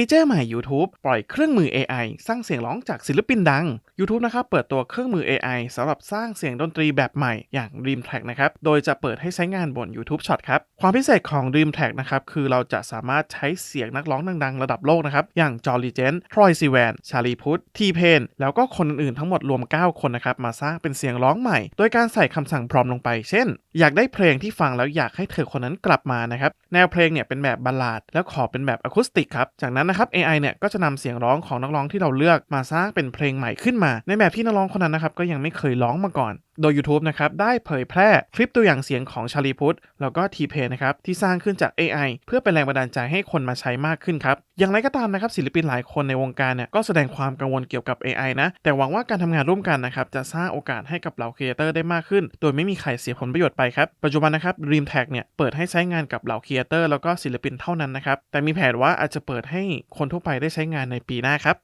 ฟีเจอร์ใหม่ YouTube ปล่อยเครื่องมือ AI สร้างเสียงร้องจากศิลปินดัง YouTube นะครับเปิดตัวเครื่องมือ AI สำหรับสร้างเสียงดนตรีแบบใหม่อย่าง Dream Track นะครับ โดยจะเปิดให้ใช้งานบน YouTube Shot ครับ ความพิเศษของ Dream Track นะครับ คือเราจะสามารถใช้เสียงนักร้องดังๆ ระดับโลกนะครับ อย่างจอร์ลีเจนทรอยซีแวนชาลีพุททีเพนแล้วก็คนอื่นๆทั้งหมดรวม 9 คนนะครับมาสร้างเป็นเสียงร้องใหม่ โดยการใส่คำสั่งพรอมลงไป เช่น อยากได้เพลงที่ฟังแล้วอยากให้เธอคนนั้นกลับมานะครับแนวเพลงเนี่ยเป็นแบบบัลลาดแล้วขอเป็นแบบอะคูสติกครับจากนั้นนะครับ AI เนี่ยก็จะนำเสียงร้องของนักร้องที่เราเลือกมาสร้างเป็นเพลงใหม่ขึ้นมา ในแบบที่นักร้องคนนั้นนะครับก็ยังไม่เคยร้องมาก่อน โดย YouTube นะครับได้เผยแพร่คลิปตัวอย่างเสียงของชาลีพุทธแล้วก็ทีเพนะครับที่สร้างขึ้นจาก AI เพื่อเป็นแรงบันดาลใจให้คนมาใช้มากขึ้นครับ อย่างไรก็ตามนะครับศิลปินหลายคนในวงการเนี่ยก็แสดงความกังวลเกี่ยวกับ AI นะ แต่หวังว่าการทำงานร่วมกันนะครับจะสร้างโอกาสให้กับเหล่าครีเอเตอร์ได้มากขึ้น โดยไม่มีใครเสียผลประโยชน์ไปครับ ปัจจุบันนะครับ Dream Tag เนี่ยเปิดให้ใช้งานกับเหล่าครีเอเตอร์แล้วก็ศิลปินเท่านั้นนะครับแต่มีแผนว่าอาจจะเปิดให้คนทั่วไปได้ใช้งานในปีหน้าครับ